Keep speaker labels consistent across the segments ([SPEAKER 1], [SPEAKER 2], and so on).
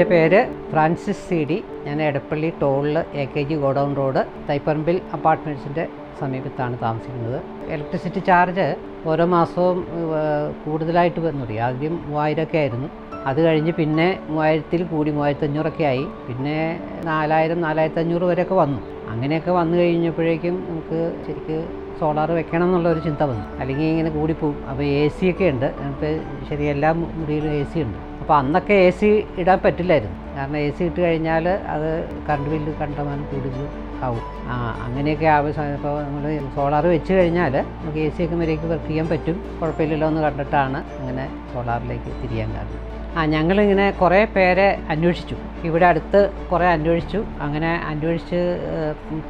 [SPEAKER 1] എന്റെ പേര് Francis C D. ഞാൻ Edappally ടോളിൽ A K G godown road Thaiparambil അപ്പാർട്ട്മെന്റ്സിന്റെ സമീപത്താണ് താമസിക്കുന്നത്. ഇലക്ട്രിസിറ്റി ചാർജ് ഓരോ മാസവും കൂടുതലായിട്ട് വന്നു ആദ്യം മൂവായിരമൊക്കെ ആയിരുന്നു. അത് കഴിഞ്ഞ് പിന്നെ മൂവായിരത്തിൽ കൂടി മൂവായിരത്തഞ്ഞൂറൊക്കെ ആയി. പിന്നെ നാലായിരം നാലായിരത്തഞ്ഞൂറ് വരെയൊക്കെ വന്നു. അങ്ങനെയൊക്കെ വന്നു കഴിഞ്ഞപ്പോഴേക്കും നമുക്ക് ശരിക്ക് സോളാർ വെക്കണം എന്നുള്ള ഒരു ചിന്ത വന്നു. അല്ലെങ്കിൽ ഇങ്ങനെ കൂടിപ്പോവും. അപ്പോൾ എ സി ഒക്കെ ഉണ്ട്. ഇപ്പോൾ ശരി എല്ലാ മുറിയിലും എ സി ഉണ്ട്. അപ്പോൾ അന്നൊക്കെ എ സി ഇടാൻ പറ്റില്ലായിരുന്നു. കാരണം എ സി ഇട്ട് കഴിഞ്ഞാൽ അത് കറണ്ട് ബില്ല് കണ്ടമാനം കൂടുതൽ ആവും. ആ അങ്ങനെയൊക്കെ ആവശ്യം ഇപ്പോൾ നമ്മൾ സോളാർ വെച്ച് കഴിഞ്ഞാൽ നമുക്ക് എ സി ഒക്കെ വരേക്ക് വർക്ക് ചെയ്യാൻ പറ്റും. കുഴപ്പമില്ലല്ലോ എന്ന് കണ്ടിട്ടാണ് അങ്ങനെ സോളാറിലേക്ക് തിരിയാൻ കാരണം. ആ ഞങ്ങളിങ്ങനെ കുറേ പേരെ അന്വേഷിച്ചു. ഇവിടെ അടുത്ത് കുറേ അന്വേഷിച്ചു. അങ്ങനെ അന്വേഷിച്ച്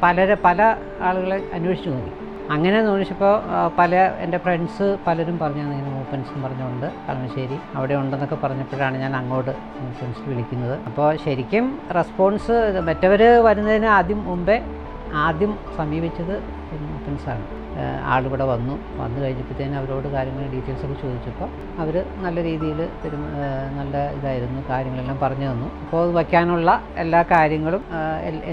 [SPEAKER 1] പലരെ പല ആളുകളെ അന്വേഷിച്ചു നോക്കി. അങ്ങനെ നോക്കിച്ചപ്പോൾ പല എന്റെ ഫ്രണ്ട്സ് പലരും പറഞ്ഞു ഇങ്ങനെ മൂപ്പൻസ് പറഞ്ഞുകൊണ്ട് കളമശ്ശേരി അവിടെ ഉണ്ടെന്നൊക്കെ പറഞ്ഞപ്പോഴാണ് ഞാൻ അങ്ങോട്ട് മൂപ്പൻസ് വിളിക്കുന്നത്. അപ്പോൾ ശരിക്കും റെസ്പോൺസ് മറ്റവർ വരുന്നതിന് ആദ്യം മുമ്പേ ആദ്യം സമീപിച്ചത് മൂപ്പൻസാണ് ആളിവിടെ വന്നു. വന്നു കഴിഞ്ഞപ്പോഴത്തേനും അവരോട് കാര്യങ്ങൾ ഡീറ്റെയിൽസ് ഒക്കെ ചോദിച്ചപ്പോൾ അവർ നല്ല രീതിയിൽ പെരുമ നല്ല ഇതായിരുന്നു കാര്യങ്ങളെല്ലാം പറഞ്ഞു തന്നു. അപ്പോൾ വയ്ക്കാനുള്ള എല്ലാ കാര്യങ്ങളും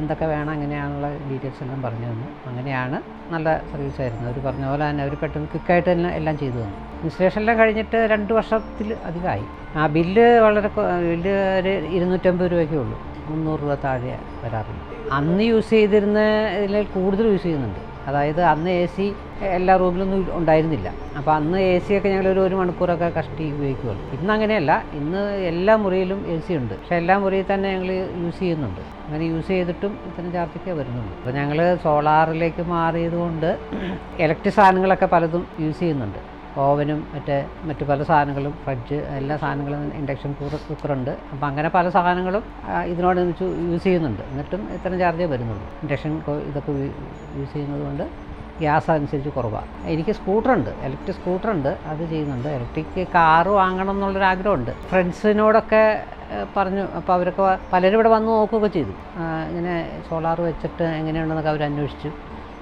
[SPEAKER 1] എന്തൊക്കെ വേണം അങ്ങനെയാണുള്ള ഡീറ്റെയിൽസ് എല്ലാം പറഞ്ഞു തന്നു. അങ്ങനെയാണ് നല്ല സർവീസ് ആയിരുന്നു. അവർ പറഞ്ഞ പോലെ തന്നെ അവർ പെട്ടെന്ന് ക്വിക്കായിട്ട് തന്നെ എല്ലാം ചെയ്തു തന്നു. ഇൻസ്റ്റലേഷൻ എല്ലാം കഴിഞ്ഞിട്ട് രണ്ട് വർഷത്തിൽ അധികമായി. ആ ബില്ല് വളരെ ബില്ല് ഒരു ഇരുന്നൂറ്റമ്പത് രൂപയ്ക്കേ ഉള്ളൂ. മുന്നൂറ് രൂപ താഴെ വരാറുള്ളൂ അന്ന് യൂസ് ചെയ്തിരുന്ന ഇതിൽ കൂടുതൽ യൂസ് ചെയ്യുന്നുണ്ട്. അതായത് അന്ന് എ സി എല്ലാ റൂമിലൊന്നും ഉണ്ടായിരുന്നില്ല. അപ്പോൾ അന്ന് എ സി ഒക്കെ ഞങ്ങൾ ഒരു മണിക്കൂറൊക്കെ കഷ്ടി ഉപയോഗിക്കുകയുള്ളൂ ഇന്ന് അങ്ങനെയല്ല. ഇന്ന് എല്ലാ മുറിയിലും എ സി ഉണ്ട്. പക്ഷേ എല്ലാ മുറിയിൽ തന്നെ ഞങ്ങൾ യൂസ് ചെയ്യുന്നുണ്ട്. അങ്ങനെ യൂസ് ചെയ്തിട്ടും ഇത്തരം ചാർജൊക്കെ വരുന്നുള്ളൂ അപ്പോൾ ഞങ്ങൾ സോളാറിലേക്ക് മാറിയത് കൊണ്ട് ഇലക്ട്രിക് സാധനങ്ങളൊക്കെ പലതും യൂസ് ചെയ്യുന്നുണ്ട്. ഓവനും മറ്റേ മറ്റു പല സാധനങ്ങളും ഫ്രിഡ്ജ് എല്ലാ സാധനങ്ങളും ഇൻഡക്ഷൻ കുക്കറുണ്ട് അപ്പോൾ അങ്ങനെ പല സാധനങ്ങളും ഇതിനോട് യൂസ് ചെയ്യുന്നുണ്ട്. എന്നിട്ടും ഇത്തരം ചാർജേ വരുന്നുള്ളൂ. ഇൻഡക്ഷൻ ഇതൊക്കെ യൂസ് ചെയ്യുന്നത് കൊണ്ട് ഗ്യാസ് അനുസരിച്ച് കുറവാണ് എനിക്ക് സ്കൂട്ടറുണ്ട് ഇലക്ട്രിക് സ്കൂട്ടറുണ്ട് അത് ചെയ്യുന്നുണ്ട്. ഇലക്ട്രിക് കാറ് വാങ്ങണം എന്നുള്ളൊരു ആഗ്രഹമുണ്ട്. ഫ്രണ്ട്സിനോടൊക്കെ പറഞ്ഞു. അപ്പോൾ അവരൊക്കെ പലരും ഇവിടെ വന്ന് നോക്കുകയൊക്കെ ചെയ്തു. ഇങ്ങനെ സോളാർ വെച്ചിട്ട് എങ്ങനെയുണ്ടെന്നൊക്കെ അവർ അന്വേഷിച്ചു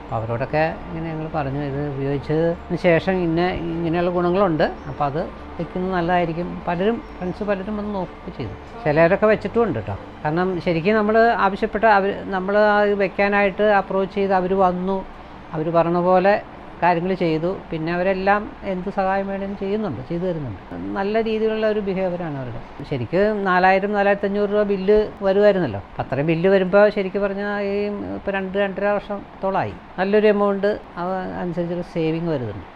[SPEAKER 1] അപ്പോൾ അവരോടൊക്കെ ഇങ്ങനെ ഞങ്ങൾ പറഞ്ഞു ഇത് ഉപയോഗിച്ചതിന് ശേഷം ഇന്ന ഇങ്ങനെയുള്ള ഗുണങ്ങളുണ്ട്. അപ്പോൾ അത് വയ്ക്കുന്നത് നല്ലതായിരിക്കും. പലരും ഫ്രണ്ട്സ് പലരും വന്ന് നോക്കുകയൊക്കെ ചെയ്തു. ചിലരൊക്കെ വെച്ചിട്ടും ഉണ്ട് കേട്ടോ. കാരണം ശരിക്കും നമ്മൾ ആവശ്യപ്പെട്ട അവർ നമ്മൾ വെക്കാനായിട്ട് അപ്രോച്ച് ചെയ്ത് അവർ വന്നു. അവർ പറഞ്ഞ പോലെ കാര്യങ്ങൾ ചെയ്തു. പിന്നെ അവരെല്ലാം എന്ത് സഹായം വേണമെങ്കിലും ചെയ്യുന്നുണ്ട് ചെയ്തു തരുന്നുണ്ട്. നല്ല രീതിയിലുള്ള ഒരു ബിഹേവിയറാണ് അവരുടെ. ശരിക്കും നാലായിരം നാലായിരത്തഞ്ഞൂറ് രൂപ ബില്ല് വരുമായിരുന്നല്ലോ. അത്രയും ബില്ല് വരുമ്പോൾ ശരിക്കും പറഞ്ഞാൽ ഈ ഇപ്പോൾ രണ്ട് രണ്ടര വർഷത്തോളമായി നല്ലൊരു എമൗണ്ട് അനുസരിച്ചൊരു സേവിങ് വരുന്നുണ്ട്.